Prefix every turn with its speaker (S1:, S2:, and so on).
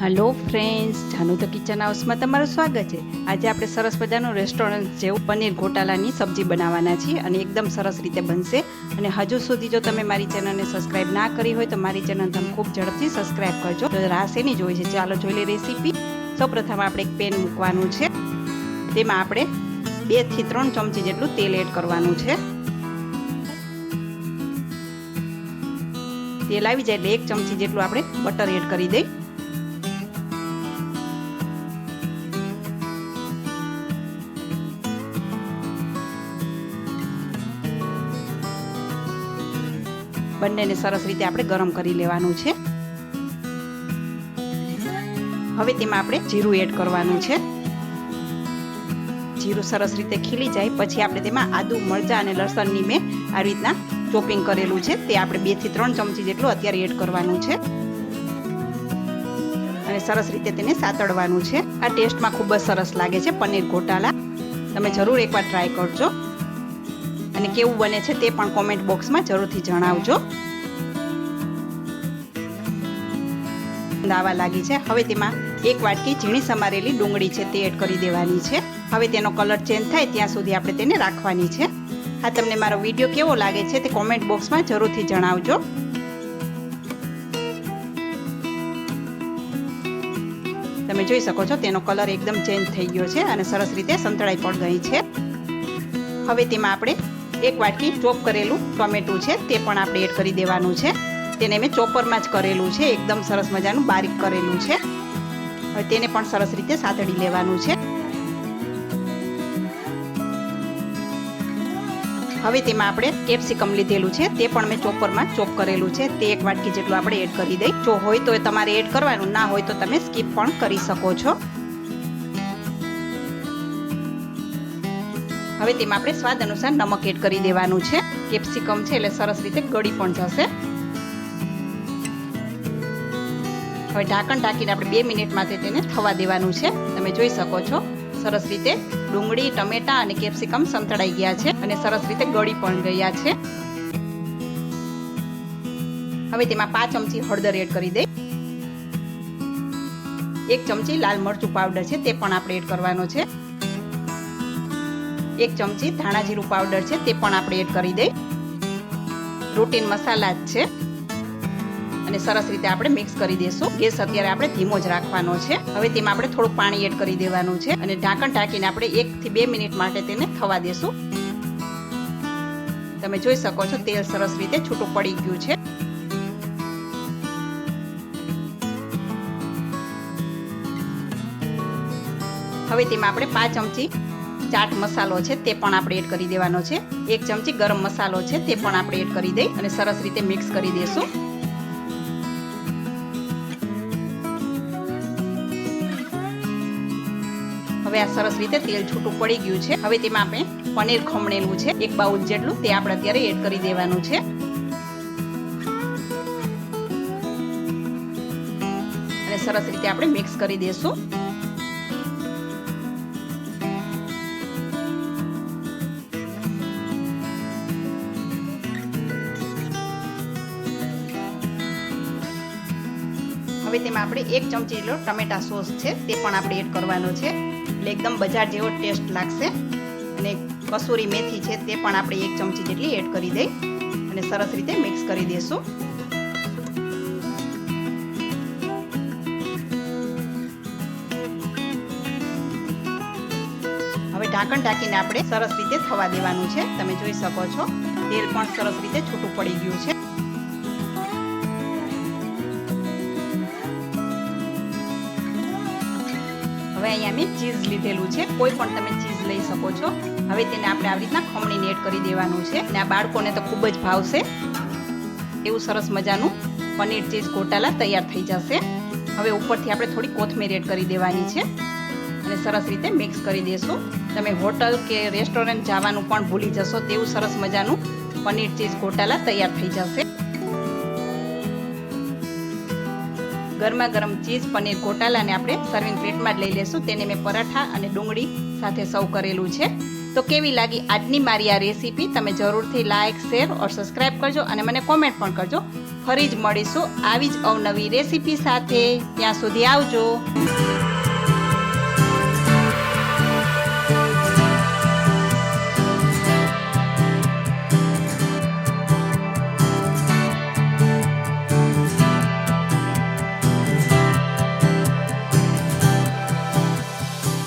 S1: Hello friends Janu the kitchen હાઉસમાં તમારું સ્વાગત છે. આજે આપણે સરસ મજાનું રેસ્ટોરન્ટ જેવું પનીર ગોટાલાની સબ્જી બનાવવાના છીએ અને એકદમ સરસ રીતે બનશે. અને હજુ સુધી જો તમે મારી ચેનલને સબસ્ક્રાઇબ ના કરી હોય તો મારી ચેનલ તમે ખૂબ ઝડપથી સબસ્ક્રાઇબ કરજો. તો રાહ શેની જોઈ છે. ચાલો જોઈ લઈએ રેસીપી સૌપ્રથમ આપણે એક પેન મૂકવાનું છે. તેમાં આપણે બેથી ત્રણ ચમચી જેટલું તેલ એડ કરવાનું છે. તેલ આવી જાય એટલે એક ચમચી જેટલું આપણે બટર એડ કરી દઈ. બંનેને સરસ રીતે આપણે ગરમ કરી લેવાનું છે. હવે તેમાં આપણે જીરું એડ કરવાનું છે. જીરું સરસ રીતે ખીલી જાય, પછી આપણે તેમાં આદુ, મરચાં અને લસણની મેં આ રીતના ચોપિંગ કરેલું છે. તે આપણે બેથી ત્રણ ચમચી જેટલું અત્યારે એડ કરવાનું છે. અને સરસ રીતે તેને સાતડવાનું છે. આ ટેસ્ટમાં ખૂબ જ સરસ લાગે છે, પનીર ગોટાલા. તમે જરૂર એકવાર ટ્રાય કરજો. અને કેવું બને છે તે પણ કોમેન્ટ બોક્સમાં જરૂરથી જણાવજો. દાવા લાગી છે. હવે તેમાં એક વાટકી ઝીણી સમારેલી ડુંગળી છે તે એડ કરી દેવાની છે. હવે તેનો કલર ચેન્જ થાય ત્યાં સુધી આપણે તેને રાખવાની છે. હા, તમને મારો વીડિયો કેવો લાગે છે તે કોમેન્ટ બોક્સમાં જરૂરથી જણાવજો. તમે જોઈ શકો છો તેનો કલર એકદમ ચેન્જ થઈ ગયો છે અને સરસ રીતે સંતળાઈ પણ ગઈ છે. હવે તેમાં આપણે એક વાટકી ચોપ કરેલું ટોમેટું છે, તે પણ આપણે એડ કરી દેવાનું છે. તેને મેં ચોપરમાં જ કરેલું છે, એકદમ સરસ મજાનું બારીક કરેલું છે. હવે તેને પણ સરસ રીતે સાતડી લેવાનું છે. હવે તેમાં આપણે કેપ્સિકમ લીધેલું છે, તે પણ મેં ચોપરમાં ચોપ કરેલું છે. તે એક વાટકી જેટલું આપણે એડ કરી દઈ. જો હોય તો તમારે એડ કરવાનું, ના હોય તો તમે સ્કીપ પણ કરી શકો છો. હવે તેમાં આપણે સ્વાદ અનુસાર નમક એડ કરી દેવાનું છે. કેપ્સિકમ છે એટલે સરસ રીતે ગળી પણ જશે. હવે ઢાંકણ ઢાંકીને આપણે બે મિનિટ માટે તેને થવા દેવાનું છે. તમે જોઈ શકો છો, સરસ રીતે ડુંગળી, ટમેટા અને કેપ્સિકમ સંતળાઈ ગયા છે અને સરસ રીતે ગળી પણ ગયા છે. હવે તેમાં પાંચ ચમચી હળદર એડ કરી દઈ. એક ચમચી લાલ મરચું પાવડર છે, તે પણ આપણે એડ કરવાનો છે. એક ચમચી ધાણા જીરું પાવડર છે, તે પણ આપણે એડ કરી દઈ રૂટીન મસાલા જ છે. અને સરસ રીતે આપણે મિક્સ કરી દઈશું. ગેસ અત્યારે આપણે ધીમો જ રાખવાનો છે. હવે તેમાં આપણે થોડું પાણી એડ કરી દેવાનું છે. અને ઢાંકણ ઢાંકીને આપણે એક થી બે મિનિટ માટે તેને થવા દેશું તમે જોઈ શકો છો, તેલ સરસ રીતે છૂટું પડી ગયું છે. હવે તેમાં આપણે પાંચ ચમચી ચાટ મસાલો છે, તે પણ આપણે એડ કરી દેવાનો છે. એક ચમચી ગરમ મસાલો છે, તે પણ આપણે એડ કરી દઈ અને સરસ રીતે મિક્સ કરી દઈશું હવે આ સરસ રીતે તેલ છૂટું પડી ગયું છે. હવે તેમાં આપણે પનીર ખમણેલું છે, એક બાઉલ જેટલું, તે આપણે અત્યારે એડ કરી દેવાનું છે. અને સરસ રીતે આપણે મિક્સ કરી દઈશું હવે તેમાં આપણે એક ચમચી જેટલો ટમેટા સોસ છે, તે પણ આપણે એડ કરવાનો છે. એટલે એકદમ બજાર જેવો ટેસ્ટ લાગશે. અને કસૂરી મેથી છે, તે પણ આપણે એક ચમચી જેટલી એડ કરી દઈ. અને સરસ રીતે મિક્સ કરી દઈશું હવે ઢાંકણ ઢાંકીને આપણે સરસ રીતે થવા દેવાનું છે. તમે જોઈ શકો છો, તેલ પણ સરસ રીતે છૂટું પડી ગયું છે. હવે અહીંયા મેં ચીઝ લીધેલું છે. કોઈ પણ તમે ચીઝ લઈ શકો છો. હવે તેને આપણે આવી રીતના ખમણીને એડ કરી દેવાનું છે અને આ બાળકોને તો ખૂબ જ ભાવશે. એવું સરસ મજાનું પનીર ચીઝ ગોટાલા તૈયાર થઈ જશે. હવે ઉપરથી આપણે થોડી કોથમીર એડ કરી દેવાની છે. અને સરસ રીતે મિક્સ કરી દેશું. તમે હોટલ કે રેસ્ટોરન્ટ જવાનું પણ ભૂલી જશો. તેવું સરસ મજાનું પનીર ચીઝ ગોટાલા તૈયાર થઈ જશે. ગરમા ગરમ ચીઝ, પનીર ગોટાલાને આપણે સર્વિંગ પ્લેટમાં જ લઈ લેશું. તેને મેં પરાઠા અને ડુંગળી સાથે સર્વ કરેલું છે. તો કેવી લાગી આજની મારી આ રેસીપી તમે જરૂરથી લાઇક શેર ઓર સબસ્ક્રાઈબ કરજો અને મને કોમેન્ટ પણ કરજો. ફરી જ મળીશું આવી જ અવનવી રેસીપી સાથે. ત્યાં સુધી આવજો.